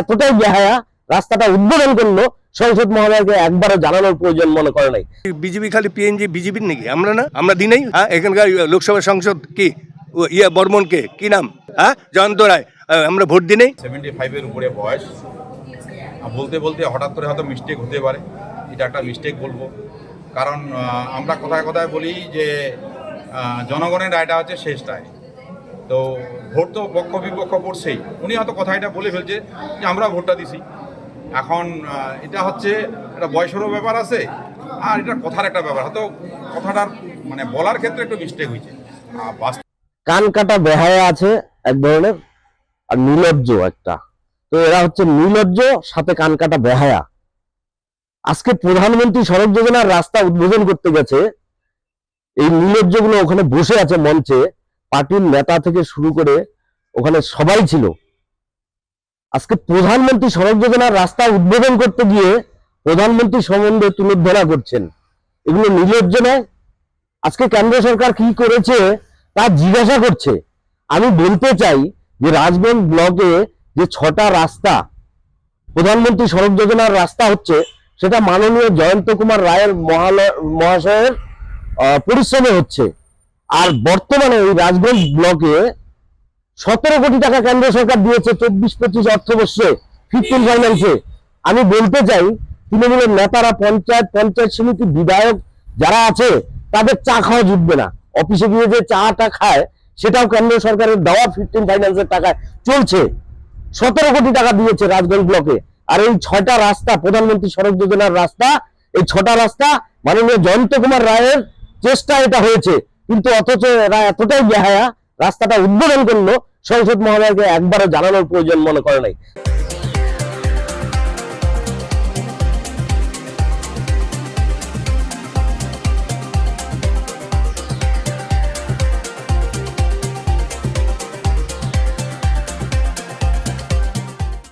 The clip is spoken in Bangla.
এতটাই বেহায়া রাস্তাটা উদ্বোধন করল সংসদ মহোদয়কে একবারও জানানোর প্রয়োজন মনে করে নাই। বিজেপি খালি পিএনজি বিজেপির নাকি? আমরা না? আমরা দিই নাই? হ্যাঁ এখানকার লোকসভা সংসদ কি? ইয়ে বর্মন কে কি নাম? হ্যাঁ জয়ন্ত রায়। আমরা ভোট দিই নাই? সেভেন্টি ফাইভের উপরে বয়স। বলতে বলতে হঠাৎ করে হয়তো মিস্টেক হতে পারে। এটা একটা মিস্টেক বলব। কারণ আমরা কথায় কথায় বলি যে আহ, জনগণের রায়টা হচ্ছে শেষ রায়। তো ভোট তো পক্ষ বিপক্ষ পড়ছেই উনি হয়তো কথা এটা বলে ফেলছে যে আমরা ভোটটা দিছি। এখন এটা হচ্ছে একটা বয়সেরও ব্যাপার আছে, আর এটা কথার একটা ব্যাপার। হয়তো কথাটার মানে বলার ক্ষেত্রে একটু মিস্টেক হয়েছে। কান কাটা বেহায়া আছে এক ধরনের, আর নির্লজ্জ একটা। তো এরা হচ্ছে নির্লজ্জ, সাথে কান কাটা বেহায়া। আজকে প্রধানমন্ত্রী সড়ক যোজনার রাস্তা উদ্বোধন করতে গেছে। এই নির্লজ্জ ওখানে বসে আছে মঞ্চে। পার্টির নেতা থেকে শুরু করে ওখানে সবাই ছিল। আজকে প্রধানমন্ত্রী সড়ক যোজনার রাস্তা উদ্বোধন করতে গিয়ে প্রধানমন্ত্রী সম্বন্ধে তুলোধনা করছেন। এগুলো নির্লজ্জ নয়। আজকে কেন্দ্র সরকার কি করেছে তা জিজ্ঞাসা করছে। আমি বলতে চাই যে রাজগঞ্জ ব্লকে যে ছটা রাস্তা, প্রধানমন্ত্রী সড়ক যোজনার রাস্তা হচ্ছে, সেটা মাননীয় জয়ন্ত কুমার রায়ের মহাশয়ের পরিশ্রমে হচ্ছে। আর বর্তমানে এই রাজগঞ্জ ব্লকে সতেরো কোটি টাকা কেন্দ্র সরকার দিয়েছে, চব্বিশ, পঁচিশ অর্থবর্ষে ফিফটিন ফাইন্যান্সে আমি বলতে চাই, তৃণমূলের নেতারা, পঞ্চায়েত পঞ্চায়েত সমিতি বিধায়ক যারা আছে, তাদের চা খাওয়া জুটবে না। অফিসে গিয়ে যে চাটা খায়, সেটাও কেন্দ্র সরকারের দেওয়া ফিফটিন ফাইন্যান্সের টাকায় চলছে। সতেরো কোটি টাকা দিয়েছে রাজগঞ্জ ব্লকে। আর এই ছয়টা রাস্তা, প্রধানমন্ত্রী সড়ক যোজনার রাস্তা, এই ছটা রাস্তা মাননীয় জয়ন্ত কুমার রায়ের চেষ্টা এটা হয়েছে। কিন্তু অথচ এরা এতটাই বেহায়া, রাস্তাটা উদ্বোধন করল, সংসদ মহোদয়কে একবারও জানানোর প্রয়োজন মনে করে নাই।